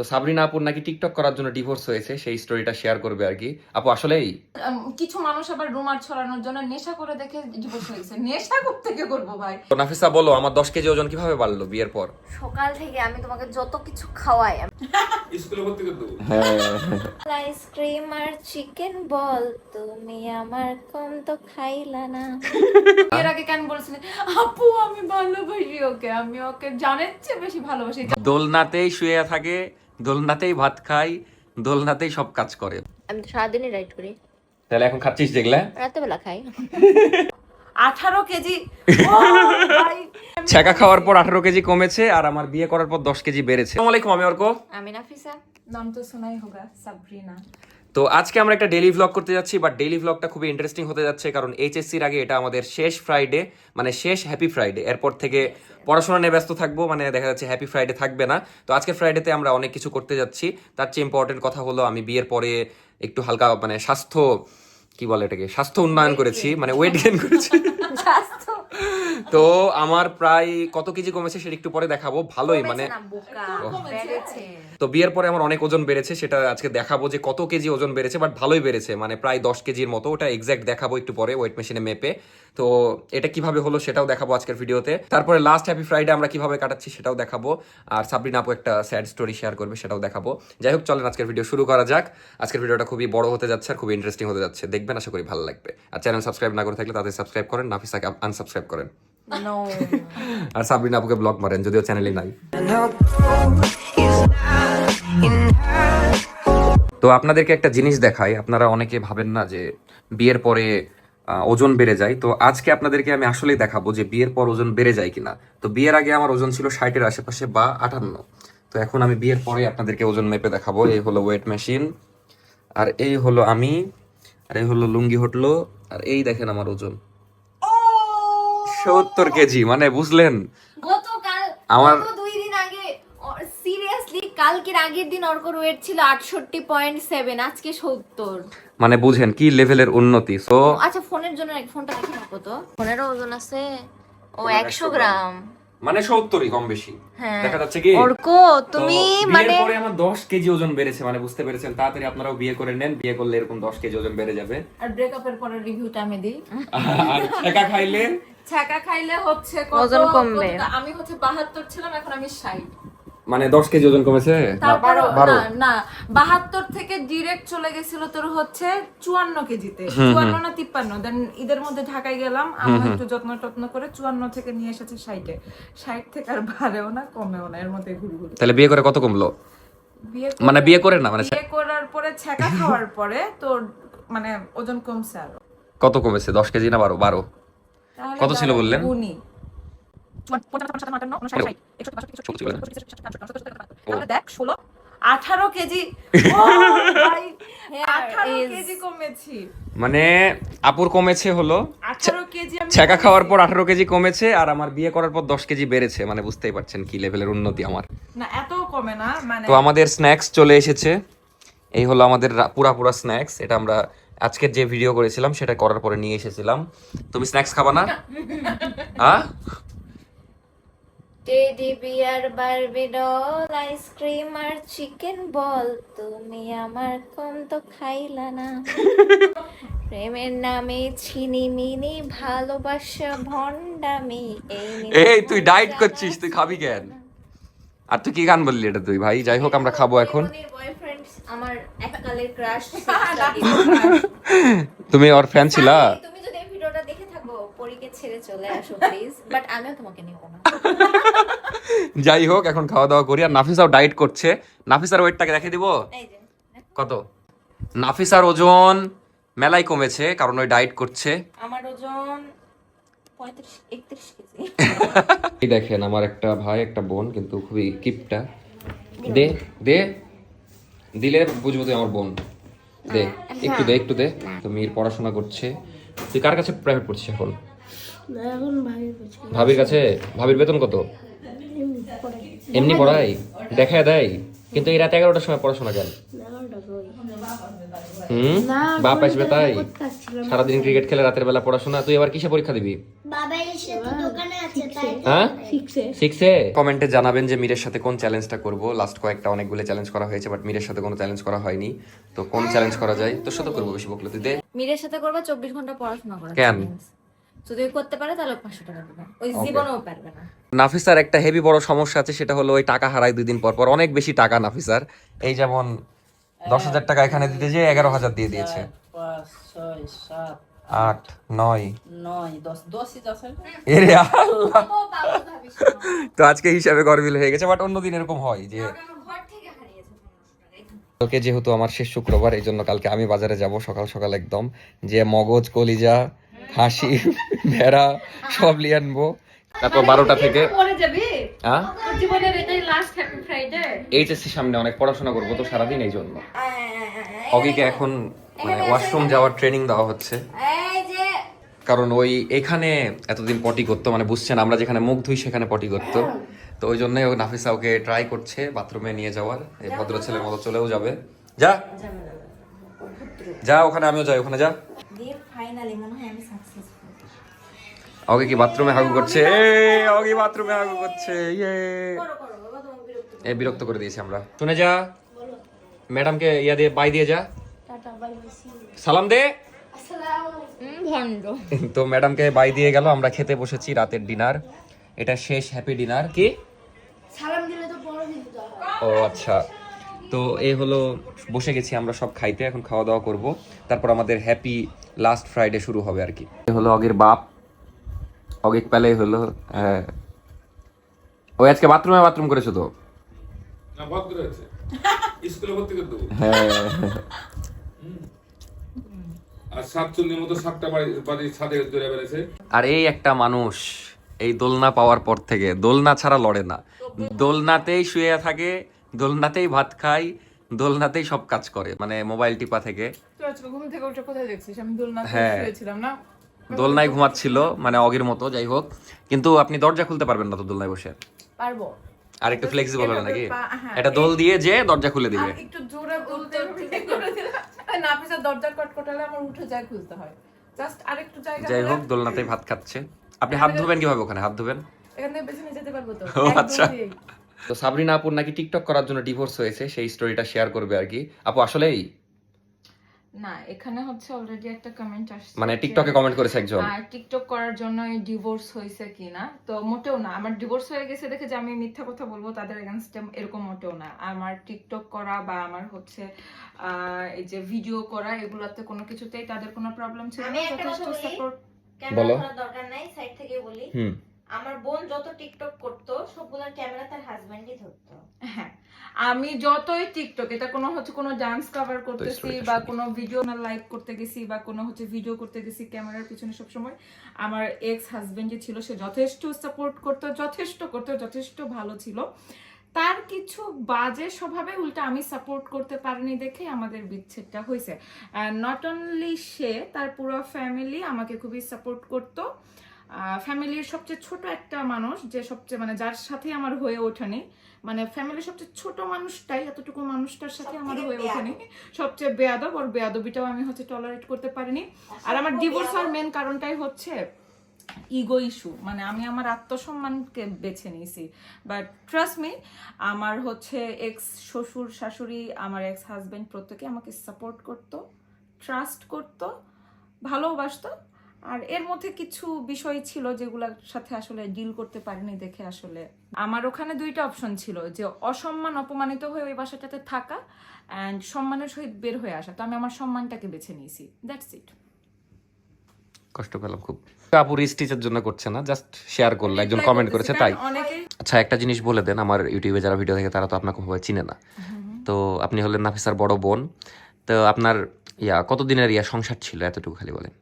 তো সাবরিনা আপুর নাকি টিকটক করার জন্য ডিভোর্স হয়েছে সেই স্টোরিটা শেয়ার করবে আর কি। আপু আসলেই? কিছু মানুষ আবার রুমার ছড়ানোর জন্য নেশা করে দেখে ডিভোর্স হয়েছে। নেশা থেকে করব ভাই? তো নাফিসা বলো আমার দশ কেজি ওজন কীভাবে বাড়লো বিয়ের পর? সকাল থেকে আমি তোমাকে যত কিছু খাওয়াই স্কুলে ভর্তি করতে আইসক্রিম আর চিকেন বল তুমি আমার কম তো খাইলা না। এর আগে কেন বলছিলেন আপু আমি ভালোবাসি ওকে আমি ওকে জানের চেয়ে বেশি ভালোবাসি। দোলনাতেই শুয়ে থাকে দোলনাতেই ভাত খাই দোলনাতেই সব কাজ করে। আমি তো সারাদিনই রাইড করি। তাহলে এখন খাচ্ছিস দেখলে রাতেবেলা খাই। আঠারো কেজি। ছ্যাঁকা খাওয়ার পর আঠারো কেজি কমেছে আর আমার বিয়ে করার পর দশ কেজি বেড়েছে। আসসালামু আলাইকুম আমি অর্ক। আমি নাফিসা। নাম তো শোনাই হোগা সাবরিনা। তো আজকে আমরা একটা ডেলি ভ্লগ করতে যাচ্ছি বাট ডেলি ভ্লগটা খুবই ইন্টারেস্টিং হতে যাচ্ছে কারণ এইচএসসির আগে এটা আমাদের শেষ ফ্রাইডে মানে শেষ হ্যাপি ফ্রাইডে এরপর থেকে পড়াশোনা নিয়ে ব্যস্ত থাকব মানে দেখা যাচ্ছে হ্যাপি ফ্রাইডে থাকবে না। তো আজকে ফ্রাইডেতে আমরা অনেক কিছু করতে যাচ্ছি। তার চেয়ে ইম্পর্টেন্ট কথা হলো আমি বিয়ের পরে একটু হালকা মানে স্বাস্থ্য কি বলে এটাকে? স্বাস্থ্য উন্নয়ন করেছি মানে ওয়েট গেইন করেছি। তো আমার প্রায় কত কেজি কমেছে সেটা একটু পরে দেখাবো। ভালোই মানে তো বিয়ের পরে আমার অনেক ওজন বেড়েছে সেটা আজকে দেখাবো যে কত কেজি ওজন বেড়েছে বাট ভালোই বেড়েছে মানে প্রায় দশ কেজির মতো। ওটা এক্সাক্ট দেখাবো একটু পরে ওয়েট মেশিনে মেপে। তো এটা কীভাবে হলো সেটাও দেখাবো আজকের ভিডিওতে। তারপরে লাস্ট হ্যাপি ফ্রাইডে আমরা কীভাবে কাটাচ্ছি সেটাও দেখাবো। আর সাবরিন আপু একটা স্যাড স্টোরি শেয়ার করবে সেটাও দেখাবো। যাই হোক চলেন আজকের ভিডিও শুরু করা যাক। আজকের ভিডিওটা খুবই বড় হতে যাচ্ছে আর খুবই ইন্টারেস্টিং হতে যাচ্ছে। দেখবেন আশা করি ভালো লাগবে। আর চ্যানেল সাবস্ক্রাইব না করে থাকলে তাদের সাবস্ক্রাইব করেন নাফিসাকে আনসাবস্ক্রাইব করেন। আর সাবরিন আপুকে ব্লগ মারেন যদিও চ্যানেলই নাই। তো আপনাদেরকে একটা জিনিস দেখাই আপনারা অনেকে ভাবেন না যে বিয়ের পরে ওজন বেড়ে যায়। তো আজকে আপনাদেরকে আমি আসলেই দেখাবো যে বিয়ের পর ওজন বেড়ে যায় কিনা। তো বিয়ের আগে আমার ওজন ছিল ষাটের আশেপাশে বা আটান্ন। তো এখন আমি বিয়ের পরে আপনাদেরকে ওজন মেপে দেখাবো। এই হলো ওয়েট মেশিন আর এই হলো আমি আর এই হলো লুঙ্গি হটলো আর এই দেখেন আমার ওজন। সত্তর কেজি মানে বুঝলেন? আমার- দুই দিন আগে সিরিয়াসলি কালকের আগের দিন অর্কর ওয়েট ছিল আটষট্টি পয়েন্ট সেভেন আজকে সত্তর। মানে বুঝেন কি লেভেলের উন্নতি। সো আচ্ছা ফোনের জন্য ফোনটা দেখে ফোনেরও ওজন আছে। ও একশো গ্রাম। মানে সত্তরই কম বেশি। হ্যাঁ। দেখা যাচ্ছে কি? অর্ক তুমি মানে বিয়ের পরে আমার দশ কেজি ওজন বেড়েছে মানে বুঝতে পেরেছেন? তাড়াতাড়ি আপনারাও বিয়ে করে নেন বিয়ে করলে এরকম দশ কেজি ওজন বেড়ে যাবে। আর ব্রেকআপের পরে রিভিউটা আমি দিই। আর ছেঁকা খাইলে? খাইলে হচ্ছে ওজন কমবে। আমি হচ্ছে বাহাত্তর ছিলাম এখন আমি ষাট। মানে দশ কেজি ওজন কমেছে? তারপর বারো। না না। বাহাত্তর থেকে ডিরেক্ট চলে গেছিল তোর হচ্ছে চুয়ান্ন কেজিতে। চুয়ান্ন না তিপ্পান্ন। দেন ঈদের মধ্যে ঢাকায় গেলাম আমরা একটু যত্ন টত্ন করে চুয়ান্ন থেকে নিয়ে এসেছে ষাটে। ষাট থেকে আর বাড়েও না কমেও না এর মধ্যে ঘুরি ঘুরি। তাহলে বিয়ে করে কত কমলো? বিয়ে মানে বিয়ে করে না মানে বিয়ে করার পরে ছ্যাঁকা খাওয়ার পরে তোর মানে ওজন কমছে আরও। কত কমেছে? দশ কেজি না বারো? বারো। কত ছিল বললেন? গুনি। তাহলে দেখ ষোলো। আঠারো কেজি। ও ভাই, আঠারো is- কেজি কমেছি। মানে আপুর কমেছে হলো। ছেঁকা খাওয়ার পর আঠারো কেজি কমেছে আর আমার বিয়ে করার পর দশ কেজি বেড়েছে। মানে বুঝতেই পারছেন কি লেভেলের উন্নতি আমার। না এত কমে না মানে তো আমাদের স্ন্যাক্স চলে এসেছে। এই হলো আমাদের পুরা পুরা স্ন্যাক্স এটা আমরা আজকের যে ভিডিও করেছিলাম সেটা করার পরে নিয়ে এসেছিলাম। তুমি স্ন্যাক্স খাবা না? হ্যাঁ teddy bear Barbie doll ice cream আর চিকেন বল তুমি আমার কম তো খাইলা না। প্রেমের নামে ছিনি মিনি ভালোবাসা ভন্ডামি এই তুই ডায়েট করছিস তুই খাবি কেন? আর তুই কি গান বললি এটা তুই? ভাই যাই হোক আমরা খাব এখন। আমার এককালের ক্রাশ তুমি ওর ফ্যান ছিলা? তুমি যদি এই ভিডিওটা দেখে থাকো পরীকে ছেড়ে চলে আসো প্লিজ বাট আমিও তোমাকে নিব না। যাই হোক এখন খাওয়া দাওয়া করি। আর নাফিসাও ডায়েট করছে। নাফিসার ওয়েটটাকে দেখে দিব। কত? নাফিসার ওজন মেলাই কমেছে কারণ ওই ডায়েট করছে। আমার ওজন কেজি। এই দেখেন আমার একটা ভাই একটা বোন কিন্তু খুবই কিপটা। দে দে। দিলে বুঝব তুই আমার বোন। দে একটু দে একটু দে। তুমি পড়াশোনা করছে। তুই কার কাছে প্রাইভেট পড়ছিস এখন? ভাবির কাছে ভাবির বেতন কত? এমনি পড়াই দেখায় দেয়? কিন্তু এই রাত এগারোটার সময় পড়াশোনা কেন? হুম? বাপ আসবে তাই? সারাদিন ক্রিকেট খেলে রাতের বেলা পড়াশোনা। তুই এবার কিসে পরীক্ষা দিবি? বাবা এসে তো দোকানে আছে তাই হ্যাঁ? সিক্সে কমেন্টে জানাবেন যে মীরের সাথে কোন চ্যালেঞ্জটা করব। লাস্ট কয়েকটা অনেকগুলো চ্যালেঞ্জ করা হয়েছে বাট মীরের সাথে কোনো চ্যালেঞ্জ করা হয়নি। তো কোন চ্যালেঞ্জ করা যায়? তোর সাথে করব বেশি বকলে তুই দে। মীরের সাথে করবে চব্বিশ ঘণ্টা পড়াশোনা করা। কেন? যদি করতে পারে তাহলে পাঁচশো টাকা দেবে ওই জীবনেও পারবে না। নাফিসার একটা হেভি বড় সমস্যা আছে সেটা হলো ওই টাকা হারায় দুই দিন পর পর। অনেক বেশি টাকা নাফিসার এই যেমন দশ হাজার টাকা এখানে দিতে যে এগারো হাজার দিয়ে দিয়েছে। আট নয়। নয় দশ দশই এরে আল্লাহ। তো আজকে হিসাবে গরমিল হয়ে গেছে বাট অন্যদিন এরকম হয় যে কালকে যেহেতু আমার শেষ শুক্রবার এই জন্য কালকে আমি বাজারে যাব সকাল সকাল একদম। যে মগজ কলিজা হাসি ভেড়া সব নিয়ে আনব। তারপর বারোটা থেকে পরে যাবি? হ্যাঁ তোর জীবনের এটাই লাস্ট হ্যাপি ফ্রাইডে এইচএসসি সামনে অনেক পড়াশোনা করব তো সারাদিন এই জন্য। অগিকে এখন মানে ওয়াশরুম যাওয়ার ট্রেনিং দেওয়া হচ্ছে। কারণ ওই এখানে এতদিন পটি করতো মানে বুঝছেন আমরা যেখানে মুখ ধুই সেখানে পটি করতো। তো ওই জন্যই ও নাফিসা ওকে ট্রাই করছে বাথরুমে নিয়ে যাওয়ার। এই ভদ্র ছেলের মতো চলেও যাবে। যা। যা ওখানে আমিও যাই ওখানে যা। দিয়ে ফাইনালি মনে হয় আমি সাকসেসফুল ওকে কি বাথরুমে হাগু করছে? ওকে বাথরুমে হাগু করছে ইয়ে। এ বিরক্ত করে। দিয়েছি আমরা। শুনে যা। ম্যাডামকে ইয়া দিয়ে বাই দিয়ে যা। সালাম দে। তো ম্যাডামকে বাই দিয়ে গেল আমরা খেতে বসেছি রাতের ডিনার এটা শেষ হ্যাপি ডিনার কি? সালাম দিলে তো বড় দিতে ও আচ্ছা। তো এই হলো বসে গেছি আমরা সব খাইতে এখন খাওয়া দাওয়া করব। তারপর আমাদের হ্যাপি লাস্ট ফ্রাইডে শুরু হবে আর কি। হলো অগের বাপ। অগেক পেলে হলো হ্যাঁ ওই আজকে বাথরুমে বাথরুম করেছ তো? না ভদ্র আছে স্কুলে ভর্তি করে দেবো। হ্যাঁ। আর সাতচল্লির মতো সাতটা বাড়ি বাড়ির ছাদে বেড়েছে। আর এই একটা মানুষ এই দোলনা পাওয়ার পর থেকে দোলনা ছাড়া লড়ে না। দোলনাতেই শুয়ে থাকে দোলনাতেই ভাত খায় দোলনাতেই সব কাজ করে মানে মোবাইল টিপা থেকে। ঘুম থেকে উঠে কোথায় দেখছিস? আমি দোলনা হ্যাঁ। শুয়েছিলাম না। দোলনায় ঘুমাচ্ছিল মানে অগের মতো যাই হোক। কিন্তু আপনি দরজা খুলতে পারবেন না তো দোলনায় বসে। পারব। আর একটু ফ্লেক্সিবল হবে নাকি? হ্যাঁ, এটা দোল দিয়ে যে দরজা খুলে দিবে। একটু জোরে বলতে করে না পিছা দরজা কটকটালে আমার উঠে যায় খুলতে হয়। জাস্ট আরেকটু জায়গা যাই হোক দোলনাতেই ভাত খাচ্ছে। আপনি হাত ধোবেন কীভাবে ওখানে? হাত ধোবেন? এখান থেকে পেছনে যেতে পারব তো। আচ্ছা। তো সাবরিনা আপুর নাকি টিকটক করার জন্য ডিভোর্স হয়েছে সেই স্টোরিটা শেয়ার করবে আর কি। আপু আসলেই? না এখানে হচ্ছে অলরেডি একটা কমেন্ট আসছে মানে টিকটকে কমেন্ট করেছে একজন। আর টিকটক করার জন্য ডিভোর্স হয়েছে কিনা? তো মোটেও না আমার ডিভোর্স হয়ে গেছে দেখে যে আমি মিথ্যা কথা বলব তাদের এগেনস্টে এরকম মোটেও না। আমার টিকটক করা বা আমার হচ্ছে আহ, এই যে ভিডিও করা এগুলাতে কোনো কিছুতেই তাদের কোনো প্রবলেম ছিল আমি না একটা যথেষ্ট কথা বলি। সাপোর্ট বলো। দরকার নাই সাইড থেকে বলি। হুম। আমার বোন যত টিকটক করতো সবগুলোর ক্যামেরা তার হাজবেন্ডই ধরতো। হ্যাঁ আমি যতই টিকটক এটা কোনো হচ্ছে কোনো ডান্স কভার করতেছি বা কোনো ভিডিও না লাইভ করতে গেছি বা কোনো হচ্ছে ভিডিও করতে গেছি ক্যামেরার পিছনে সবসময় আমার এক্স হাজবেন্ডই ছিল সে যথেষ্ট সাপোর্ট করতো যথেষ্ট করতো যথেষ্ট ভালো ছিল। তার কিছু বাজে স্বভাবে উল্টা আমি সাপোর্ট করতে পারিনি দেখে আমাদের বিচ্ছেদটা হয়েছে। নট অনলি সে তার পুরো ফ্যামিলি আমাকে খুবই সাপোর্ট করতো। ফ্যামিলির সবচেয়ে ছোট একটা মানুষ যে সবচেয়ে মানে যার সাথে আমার হয়ে ওঠেনি। মানে ফ্যামিলির সবচেয়ে ছোট মানুষটাই এতটুকু মানুষটার সাথে আমার হয়ে ওঠেনি। সবচেয়ে বেয়াদব ওর বেয়াদবিটাও আমি হচ্ছে টলারেট করতে পারিনি। আর আমার ডিভোর্স হওয়ার মেন কারণটাই হচ্ছে ইগো ইস্যু মানে আমি আমার আত্মসম্মানকে বেছে নিয়েছি। বাট ট্রাস্ট মি আমার হচ্ছে এক্স শ্বশুর শাশুড়ি আমার এক্স হাজবেন্ড প্রত্যেকে আমাকে সাপোর্ট করতো ট্রাস্ট করতো ভালোবাসতো। আর এর মধ্যে কিছু বিষয় ছিল যেগুলোর সাথে আসলে ডিল করতে পারিনি দেখে আসলে। আমার ওখানে দুইটা অপশন ছিল যে অসম্মান অপমানিত হয়ে ওই বাসাটাতে থাকা অ্যান্ড সম্মানের সহিত বের হয়ে আসা। তো আমি আমার সম্মানটাকে বেছে নিয়েছি। দ্যাটস ইট কষ্ট পেলাম খুব। আপুর স্টিচের জন্য করছে না জাস্ট শেয়ার করল একজন কমেন্ট করেছে তাই? আচ্ছা একটা জিনিস বলে দেন আমার ইউটিউবে যারা ভিডিও দেখে তারা তো আপনাকে ভাবে চিনে না। তো আপনি হলেন নাফিসার বড় বোন। তো আপনার ইয়া কতদিনের ইয়া সংসার ছিল এতটুকু খালি বলেন?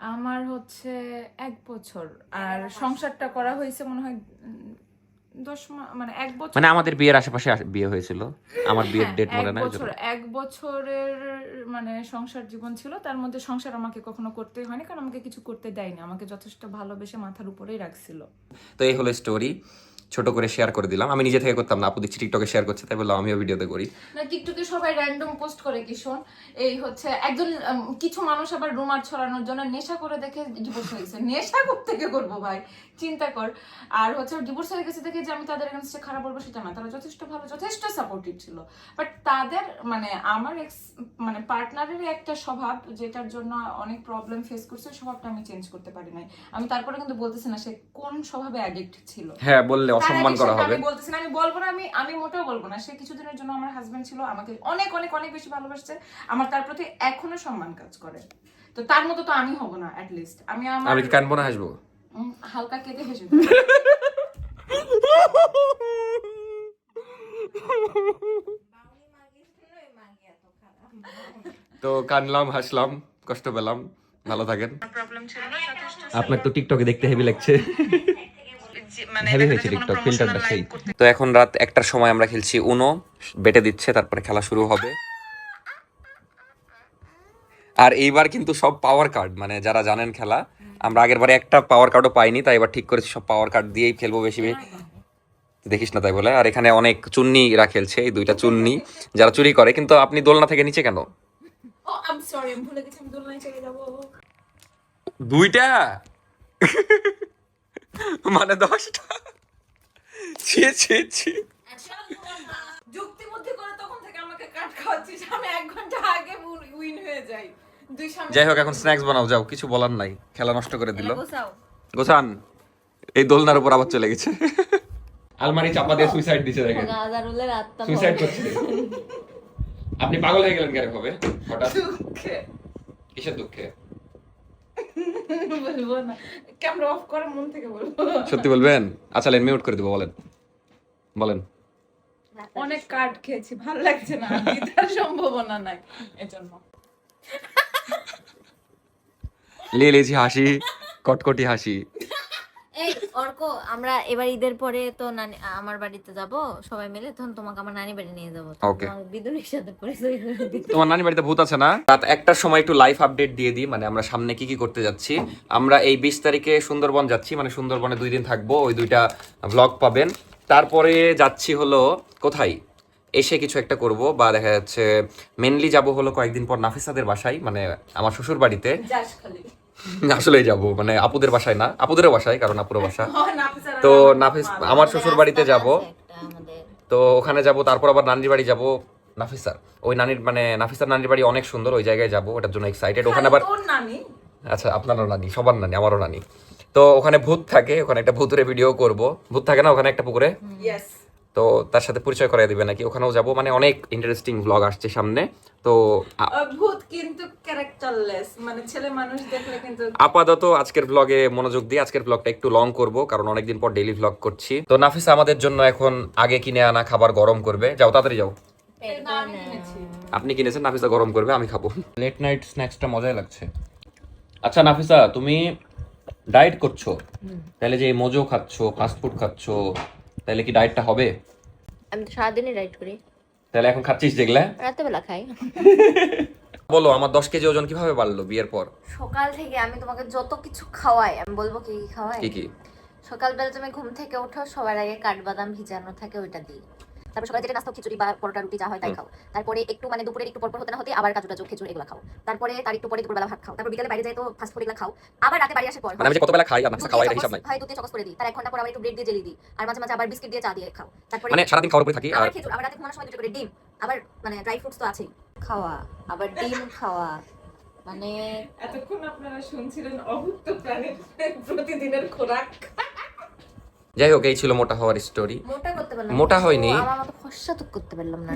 আমার হচ্ছে এক বছর। আর সংসারটা করা হয়েছে মনে হয় দশ মানে এক বছর মানে আমাদের বিয়ের আশেপাশে বিয়ে হয়েছিল? আমার বিয়ের হ্যাঁ, ডেট মনে এক নাই বছর এক বছরের মানে সংসার জীবন ছিল তার মধ্যে সংসার আমাকে কখনো করতে হয়নি কারণ আমাকে কিছু করতে দেয়নি আমাকে যথেষ্ট ভালোবেসে মাথার উপরেই রাখছিল। তো এই হলো স্টোরি ছোট করে শেয়ার করে দিলাম। আমি নিজে থেকে করতাম না, আপু দেখছি টিকটকে শেয়ার করছে, তাই বললাম আমিও ভিডিওতে করি। না টিকটকে সবাই র্যান্ডম পোস্ট করে কি, শোন, এই হচ্ছে একজন কিছু মানুষ আবার রুমার ছড়ানোর জন্য নেশা করে দেখে ডিভোর্স হয়েছে? নেশা থেকে করব ভাই? চিন্তা কর। আর হচ্ছে ডিভোর্স হয়ে গেছে দেখে যে আমি তাদের এগেনস্টে খারাপ বলব সেটা না। তারা যথেষ্ট ভালো যথেষ্ট সাপোর্টিভ ছিল। বাট তাদের মানে আমার এক্স মানে পার্টনারের একটা স্বভাব যেটার জন্য অনেক প্রবলেম ফেস করছে স্বভাবটা আমি চেঞ্জ করতে পারি নাই। আমি তারপরে কিন্তু বলতেছি না সে কোন স্বভাবে অ্যাডিক্ট ছিল। হ্যাঁ বললে অসম্মান করা হবে আমি বলতেছি না আমি বলব না আমি আমি মোটেও বলব না। সে কিছুদিনের জন্য আমার হাজবেন্ড ছিল আমাকে অনেক অনেক অনেক বেশি ভালোবাসছে। আমার তার প্রতি এখনও সম্মান কাজ করে। তো তার মতো তো আমি হব না অ্যাট লিস্ট আমি আমার আমি কানবো না হাসবো? হালকা কেঁদে হেসে তো কানলাম হাসলাম কষ্ট পেলাম। ভালো থাকেন। আপনার তো টিকটকে দেখতে হেভি লাগছে। হেভি হয়েছে টিকটক ফিল্টারটা সেই। তো এখন রাত একটার সময় আমরা খেলছি উনো বেটে দিচ্ছে তারপরে খেলা শুরু হবে। আর এইবার কিন্তু সব পাওয়ার কার্ড মানে যারা জানেন খেলা আমরা আগের বারে একটা পাওয়ার কার্ডও পাইনি তাই এবার ঠিক করেছি সব পাওয়ার কার্ড দিয়েই খেলব বেশি দেখিস না তাই বলে। আর এখানে অনেক চুন্নিরা খেলছে এই দুইটা চুন্নি যারা চুরি করে কিন্তু আপনি দোলনা থেকে নিচে কেন? দুইটা? মানে দশটা? ছি ছি ছি। যুক্তি বুদ্ধি করে তখন থেকে আমাকে কাট খাওয়াচ্ছিস আমি এক ঘণ্টা আগে উইন হয়ে যাই। যাই হোক এখন স্ন্যাক্স বানাও যাও কিছু বলার নাই খেলা নষ্ট করে দিল। গোছান এই দোলনার উপর আবার চলে গেছে। আলমারি চাপা দিয়ে সুইসাইড দিছে দেখেন। সুইসাইড করছে। আপনি পাগল হয়ে গেলেন কেন হবে হঠাৎ। দুঃখে। কিসের দুঃখে? বলব না। ক্যামেরা অফ করে মন থেকে বলব। সত্যি বলবেন? আচ্ছা লেন মিউট করে দিব বলেন। বলেন। অনেক কার্ড খেয়েছি ভালো লাগছে না। সম্ভাবনা নাই এজন্য। লেলেছি হাসি কটকটি হাসি। এই অর্ক আমরা এবার ঈদের পরে তো নানি আমার বাড়িতে যাব সবাই মিলে তখন তোমাকে আমার নানি বাড়ি নিয়ে যাব। বিদুরের সাথে পরিচয় তোমার নানি বাড়িতে ভূত আছে না? রাত একটার সময় একটু লাইভ আপডেট দিয়ে দিই মানে আমরা সামনে কি কি করতে যাচ্ছি। আমরা এই বিশ তারিখে সুন্দরবন যাচ্ছি মানে সুন্দরবনে দুই দিন থাকব ওই দুইটা ব্লগ পাবেন। তারপরে যাচ্ছি হলো কোথায়? এসে কিছু একটা করব বা দেখা যাচ্ছে মেনলি যাব হলো কয়েকদিন পর নাফিসাদের বাসায় মানে আমার শ্বশুর বাড়িতে আসলেই যাব মানে আপুদের বাসায় না আপুদেরও বাসায় কারণ আপুরও বাসা। তো নাফিস আমার শ্বশুর বাড়িতে যাব। তো ওখানে যাব তারপর আবার নানির বাড়ি যাব নাফিসার ওই নানির মানে নাফিসার নানির বাড়ি অনেক সুন্দর ওই জায়গায় যাব ওটার জন্য এক্সাইটেড ওখানে আবার আচ্ছা আপনারও নানি সবার নানি আমারও নানি। তো ওখানে ভূত থাকে ওখানে একটা ভূতুরে ভিডিও করব। ভূত থাকে না ওখানে একটা পুকুরে? ইয়েস তো তার সাথে পরিচয় করাই দিবে নাকি? ওখানেও যাব। মানে অনেক ইন্টারেস্টিং ব্লগ আসছে সামনে। তো আ- ভূত কিন্তু ক্যারেক্টারলেস মানে ছেলে মানুষ দেখলে কিন্তু আপাতত আজকের ব্লগে মনোযোগ দিয়ে আজকের ব্লগটা একটু লং করব কারণ অনেকদিন পর ডেইলি ব্লগ করছি। তো নাফিসা আমাদের জন্য এখন আগে কিনে আনা খাবার গরম করবে। যাও তাড়াতাড়ি যাও। আপনি কিনেছেন? নাফিসা গরম করবে আমি খাব। লেট নাইট স্ন্যাক্সটা মজাই লাগছে। আচ্ছা নাফিসা তুমি ডায়েট করছ। তাহলে যে মোজো খাচ্ছো ফাস্ট ফুড খাচ্ছো তাহলে কি ডায়েটটা হবে? আমি তো সারাদিনই ডায়েট করি। তাহলে এখন খাচ্ছিস যেগুলা? রাতেবেলা খাই। বলো আমার দশ কেজি ওজন কীভাবে বাড়লো বিয়ের পর? সকাল থেকে আমি তোমাকে যত কিছু খাওয়াই আমি বলব কি কি খাওয়াই? কি কি? সকালবেলা তুমি ঘুম থেকে ওঠো সবার আগে কাঠবাদাম ভিজানো থাকে ওইটা দিই। তারপর সকালে যেটা নাস্তা খিচুড়ি বা পরোটা রুটি যা হয় তাই খাও। তারপরে একটু মানে দুপুরে একটু পরপর হতে না হতে আবার কাজু টাজু খেজুর এগুলো খাও। তারপরে তার একটু পরে দুপুরবেলা ভাত খাও। তারপর বিকালে বাইরে যাই তো ফাস্ট ফুড এগুলো খাও। আবার রাতে বাড়ি আসার পর মানে আমি যে কত খাই খাওয়াই দিয়ে এটা হিসাব নাই? হয় দুধ দিয়ে চকস করে দিই। তার এক ঘণ্টা পর আবার একটু ব্রেড দিয়ে জেলি দিই। আর মাঝে মাঝে আবার বিস্কিট দিয়ে চা দিয়ে খাও। তারপরে মানে সারাদিন খাওয়ার উপরে থাকি আর আবার খেজুর আবার রাতে ঘুমানোর সময় দুটো করে ডিম আবার মানে ড্রাই ফ্রুটস তো আছেই। খাওয়া আবার ডিম খাওয়া। মানে এতক্ষণ আপনারা শুনছিলেন অভুক্ত প্রাণীর প্রতিদিনের খোরাক। যাই হোক এই ছিল মোটা হওয়ার স্টোরি মোটা করতে পারলাম মোটা হয়নি। ও, আমার মতো ফর্সা তো করতে পারলাম না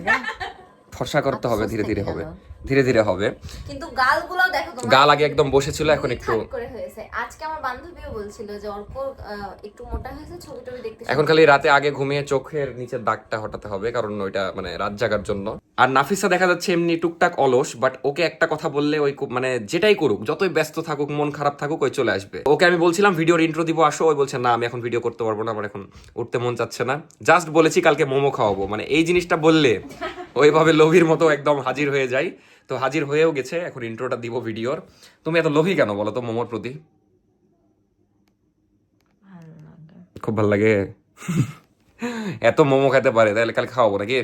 ফর্সা করতে হবে ধীরে ধীরে হবে। ধীরে ধীরে হবে। কিন্তু গালগুলো দেখো তোমার গাল আগে একদম বসেছিল এখন একটু করে হয়েছে। আজকে আমার বান্ধবীও বলছিল যে অল্প একটু মোটা হয়েছে ছবি টবি দেখতে এখন খালি রাতে আগে ঘুমিয়ে চোখের নিচের দাগটা হটাতে হবে কারণ ওইটা মানে রাত জাগার জন্য। আর নাফিসা দেখা যাচ্ছে এমনি টুকটাক অলস বাট ওকে একটা কথা বললে ওই মানে যেটাই করুক যতই ব্যস্ত থাকুক মন খারাপ থাকুক ওই চলে আসবে। ওকে আমি বলছিলাম ভিডিওর ইন্ট্রো দিব আসো। ওই বলছে না আমি এখন ভিডিও করতে পারব না আমার এখন উঠতে মন চাচ্ছে না। জাস্ট বলেছি কালকে মোমো খাওয়াবো। মানে এই জিনিসটা বললে ওইভাবে লোভীর মতো একদম হাজির হয়ে যায় তো হাজির হয়েও গেছে এখন ইন্ট্রোটা দিব ভিডিওর। তুমি এত লোভী কেন বলো তো মোমোর প্রতি? খুব ভালো লাগে। এত মোমো খেতে পারে তাহলে কালকে খাওয়াবো নাকি?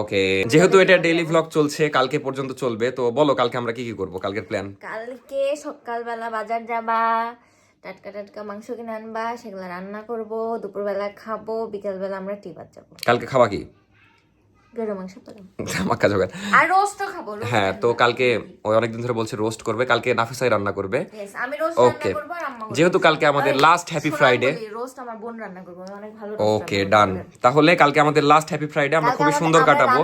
ওকে। যেহেতু এটা ডেইলি ভ্লগ চলছে কালকে পর্যন্ত চলবে তো বলো কালকে আমরা কি কি করব কালকের প্ল্যান কালকে সকালবেলা বাজার যাবা টাটকা টাটকা মাংস কিনে আনবা সেগুলো রান্না করব দুপুরবেলা খাব বিকালবেলা আমরা টিবার যাব। কালকে খাওয়া কি? মাক্কা জোগাড়। আর রোস্টও খাব হ্যাঁ তো কালকে ওই অনেকদিন ধরে বলছে রোস্ট করবে কালকে নাফিসাই রান্না করবে। আমি রোস্ট রান্না করব আর আম্মা যেহেতু কালকে আমাদের আরে, লাস্ট হ্যাপি ফ্রাইডে রোস্ট আমার বোন রান্না করবে অনেক ভালো ওকে ডান তাহলে কালকে আমাদের লাস্ট হ্যাপি ফ্রাইডে আমরা খুবই সুন্দর কাটাবো।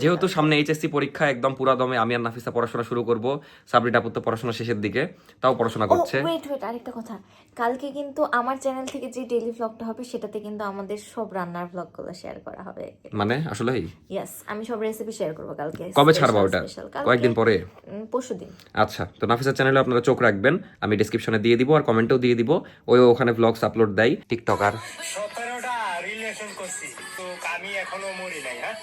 যেহেতু সামনে এইচএসসি পরীক্ষা একদম পুরা দমে আমি আর নাফিসা পড়াশোনা শুরু করব। সাবরিন আপু তো পড়াশোনা শেষের দিকে তাও পড়াশোনা করছে। ওয়েট ওয়েট আরেকটা কথা। কালকে কিন্তু আমার চ্যানেল থেকে যে ডেইলি ভ্লগটা হবে সেটাতে কিন্তু আমাদের সব রান্নার ভ্লগগুলো শেয়ার করা হবে। মানে ইয়েস আমি সব রেসিপি শেয়ার করব কালকে। কবে ছাড়বা ওটা? কয়েকদিন পরে? পরশুদিন আচ্ছা তো নাফিসার চ্যানেলে আপনারা চোখ রাখবেন আমি ডিসক্রিপশনে দিয়ে দিব আর কমেন্টেও দিয়ে দিব। ওই ওখানে ব্লগস আপলোড দেয় টিকটক আর সতেরোটা রিলেশন করছি তো আমি এখনও মরি নাই হ্যাঁ?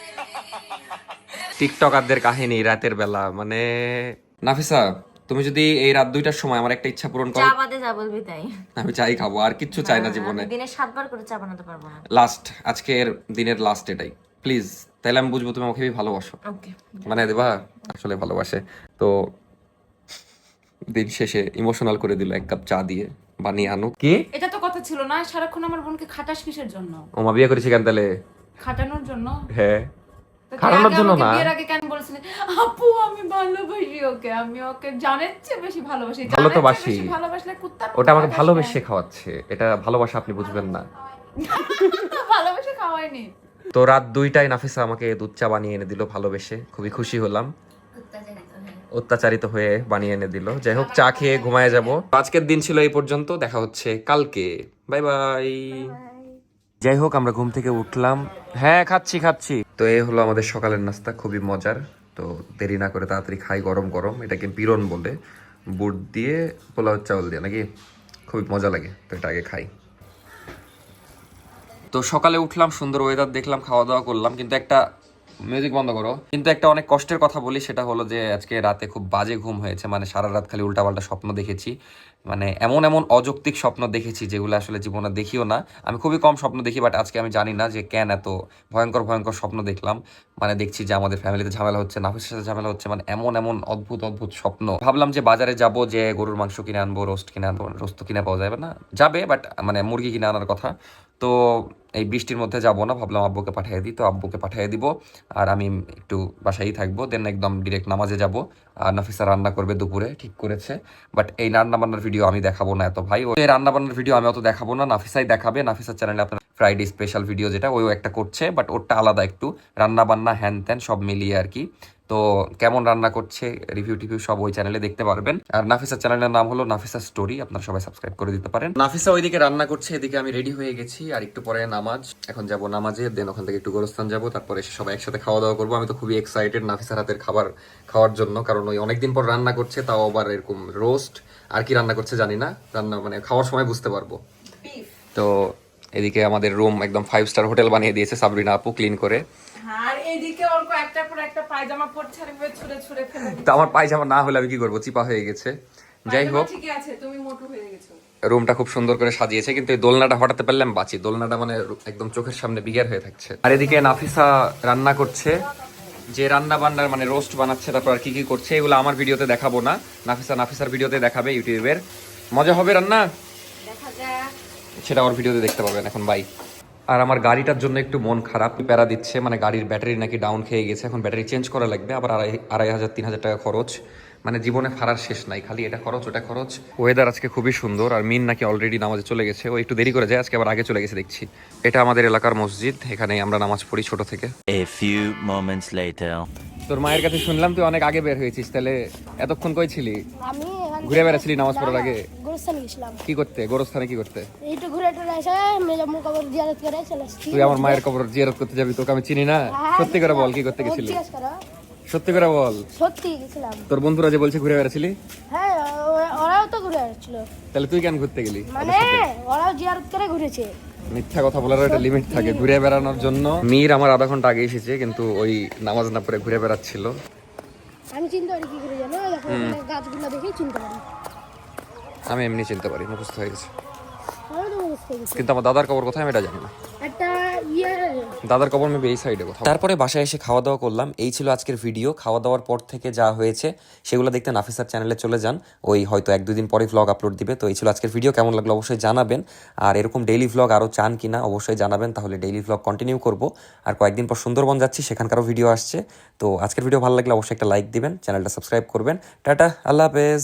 টিকটকারদের কাহিনী রাতের বেলা মানে নাফিসা তুমি যদি এই রাত দুইটার সময় আমার একটা ইচ্ছা পূরণ করো। চা বাদে যা বলবি তাই। আমি চাই খাব আর কিচ্ছু চাই না জীবনে। আমি দিনে সাতবার করে চা বানাতে পারব না। লাস্ট আজকের দিনের লাস্ট এটাই। প্লিজ তাহলে আমি বুঝব তুমি আমাকে ভালোবাসো। মানে দেবা আসলে ভালোবাসে। তো দিন শেষে ইমোশনাল করে দিল এক কাপ চা দিয়ে বানিয়ে আনো কি? এটা তো কথা ছিল না সারাক্ষণ আমার বোনকে খাটাস কিসের জন্য? ও মা বিয়ে করেছি কেন তাহলে? খাটানোর জন্য? হ্যাঁ। খাটানোর জন্য না। বিয়ের আগে কেন বলেছিলি? আপু আমি ভালোবাসি ওকে আমি ওকে জানের চেয়ে বেশি ভালোবাসি। ভালো তো বাসি। বেশি ভালোবাসলে কুত্তার মতো ওটা আমাকে ভালোবেসে খাওয়াচ্ছে এটা ভালোবাসা আপনি বুঝবেন না। ভালোবেসে খাওয়াইনি তো রাত দুইটায় নাফিসা আমাকে দুধ চা বানিয়ে এনে দিল ভালোবেসে। খুবই খুশি হলাম। অত্যাচারিত হয়ে বানিয়ে এনে দিল। যাই হোক, চা খেয়ে ঘুমায় যাব। আজকের দিন ছিল এই পর্যন্ত। দেখা হচ্ছে কালকে। Bye bye. যাই হোক, আমরা ঘুম থেকে উঠলাম। হ্যাঁ খাচ্ছি খাচ্ছি। তো এই হলো আমাদের সকালের নাস্তা, খুবই মজার। তো দেরি না করে তাড়াতাড়ি খাই গরম গরম। এটাকে পিরন বলে। বুট দিয়ে পোলাও চাউল দিয়ে, নাকি? খুবই মজা লাগে। তো এটা আগে খাই। তো সকালে উঠলাম, সুন্দর ওয়েদার দেখলাম খাওয়া দাওয়া করলাম, কিন্তু একটা মিউজিক বন্ধ করো। কিন্তু একটা অনেক কষ্টের কথা বলি, সেটা হলো যে আজকে রাতে খুব বাজে ঘুম হয়েছে মানে সারা রাত খালি উল্টাপাল্টা স্বপ্ন দেখেছি। মানে এমন এমন অযৌক্তিক স্বপ্ন দেখেছি, যেগুলো আসলে জীবনে দেখিও না। আমি খুবই কম স্বপ্ন দেখি বাট আজকে আমি জানি না যে কেন এত ভয়ঙ্কর ভয়ঙ্কর স্বপ্ন দেখলাম। মানে দেখছি যে আমাদের ফ্যামিলিতে ঝামেলা হচ্ছে, নাফিসের সাথে ঝামেলা হচ্ছে মানে এমন এমন অদ্ভুত অদ্ভুত স্বপ্ন। ভাবলাম যে বাজারে যাব, যে গরুর মাংস কিনে আনব রোস্ট কিনে আনব রোস্ত কিনে পাওয়া যাবে না। যাবে বাট মানে মুরগি কিনে আনার কথা। তো এই বৃষ্টির মধ্যে যাব না, ভাবলাম আব্বুকে পাঠিয়ে দিই, তো আব্বুকে পাঠিয়ে দিব। আর আমি একটু বাসায় থাকব দেন একদম ডিরেক্ট নামাজে যাব। আর নাফিসা রান্না করবে দুপুরে, ঠিক করেছে। বাট এই রান্না বান্নার ভিডিও আমি দেখাবো না এত ভাই। ওই রান্না বান্নার ভিডিও আমি অত দেখাবো না, নাফিসাই দেখাবে। নাফিসার চ্যানেলে আপনার ফ্রাইডে স্পেশাল ভিডিও যেটা, ওইও একটা করছে বাট ওরটা আলাদা একটু। রান্না বান্না হ্যান ত্যান সব মিলিয়ে আর কি। তো কেমন রান্না করছে রিভিউ টিভিউ সব ওই চ্যানেলে দেখতে পারবেন। আর নাফিসার চ্যানেলের নাম হলো নাফিসা স্টোরি আপনারা সবাই সাবস্ক্রাইব করে দিতে পারেন। নাফিসা ওইদিকে রান্না করছে এদিকে আমি রেডি হয়ে গেছি আর একটু পরে নামাজ। এখন যাব নামাজে দেন ওখান থেকে একটু গোরস্থান যাব তারপরে এসে সবাই একসাথে খাওয়া দাওয়া করব। আমি তো খুবই এক্সাইটেড নাফিসার হাতের খাবার খাওয়ার জন্য কারণ ওই অনেকদিন পর রান্না করছে তাও আবার এরকম রোস্ট আর কি রান্না করছে জানি না রান্না মানে খাওয়ার সময় বুঝতে পারব। তো এদিকে আমাদের রুম একদম ফাইভ স্টার হোটেল বানিয়ে দিয়েছে সাবরিনা আপু ক্লিন করে। আর এইদিকে ওর একটার পর একটা পায়জামা পরছে আর ছুঁড়ে ছুঁড়ে ফেলে তো আমার পায়জামা না হলে আমি কি করব? চিপা হয়ে গেছে। যাই হোক। ঠিকই আছে তুমি মোটু হয়ে গেছো। রুমটা খুব সুন্দর করে সাজিয়েছে কিন্তু এই দোলনাটা হটাতে পারলাম বাঁচি। দোলনাটা মানে একদম চোখের সামনে বিগার হয়ে থাকছে। আর এদিকে নাফিসা রান্না করছে। যে রান্না বান্নার মানে রোস্ট বানাচ্ছে তারপর আর কি কি করছে এগুলো আমার ভিডিওতে দেখাবো না। নাফিসা নাফিসার ভিডিওতে দেখাবে ইউটিউবের। মজা হবে রান্না? সেটা ওর ভিডিওতে দেখতে পাবেন। এখন বাই। আর আমার গাড়িটার জন্য একটু মন খারাপ। প্যারা দিচ্ছে মানে গাড়ির ব্যাটারি নাকি ডাউন খেয়ে গেছে। এখন ব্যাটারি চেঞ্জ করা লাগবে আবার আড়াই আড়াই হাজার তিন হাজার টাকা খরচ। মানে জীবনে ফারার শেষ নাই খালি এটা খরচ ওটা খরচ। ওয়েদার আজকে খুবই সুন্দর আর মিন নাকি অলরেডি নামাজে চলে গেছে। ও একটু দেরি করে যায় আজকে আবার আগে চলে গেছে দেখছি। এটা আমাদের এলাকার মসজিদ এখানে আমরা নামাজ পড়ি ছোট থেকে। Moments later. তোর মায়ের কাছে শুনলাম তুই অনেক আগে বের হয়েছিস তাহলে এতক্ষণ কই ছিলি? ঘুরে বেড়াচ্ছিলি নামাজ পড়ার আগে? গোরস্থানে গেছিলাম। কি করতে? গোরস্থানে কি করতে? একটু ঘুরে টুরে এসে মেজাম্মু কবর জিয়ারত করে চলে আসছি। তুই আমার মায়ের কবর জিয়ারত করতে যাবি তোকে আমি চিনি না? সত্যি করে বল কি করতে গেছিলি? সত্যি করে বল। সত্যি গেছিলাম। তোর বন্ধুরা যে বলছে ঘুরে বেড়াচ্ছিলি? হ্যাঁ ওরাও তো ঘুরে আসছিল তাহলে তুই কেন ঘুরতে গেলি? মানে ওরাও জিয়ারত করে ঘুরেছে। মিথ্যা কথা বলার একটা লিমিট থাকে ঘুরে বেড়ানোর জন্য। মীর আমার আধা ঘণ্টা আগে এসেছে কিন্তু ওই নামাজ না পড়ে ঘুরে বেড়াচ্ছিল। আমি চিনতে পারি কি করে জানো? গাছগুলো দেখেই চিনতে পারি। আমি এমনি চিনতে পারি মুখস্থ হয়ে গেছে। কিন্তু আমার দাদার কবর কোথায় আমি এটা জানি না। ইয়ে দাদার কবর মেবি এই সাইডে কোথাও। তারপরে বাসায় এসে খাওয়া দাওয়া করলাম। এই ছিল আজকের ভিডিও খাওয়া দাওয়ার পর থেকে যা হয়েছে সেগুলো দেখতে নাফিসার চ্যানেলে চলে যান। ওই হয়তো এক দুদিন পরে ভ্লগ আপলোড দিবে। তো এই ছিল আজকের ভিডিও কেমন লাগল অবশ্যই জানাবেন। আর এরকম ডেইলি ভ্লগ আরও চান কিনা অবশ্যই জানাবেন। তাহলে ডেইলি ভ্লগ কন্টিনিউ করব। আর কয়েকদিন পর সুন্দরবন যাচ্ছি সেখানকারও ভিডিও আসছে। তো আজকের ভিডিও ভালো লাগলে অবশ্যই একটা লাইক দিবেন চ্যানেলটা সাবস্ক্রাইব করবেন। টাটা আল্লাহ হাফেজ।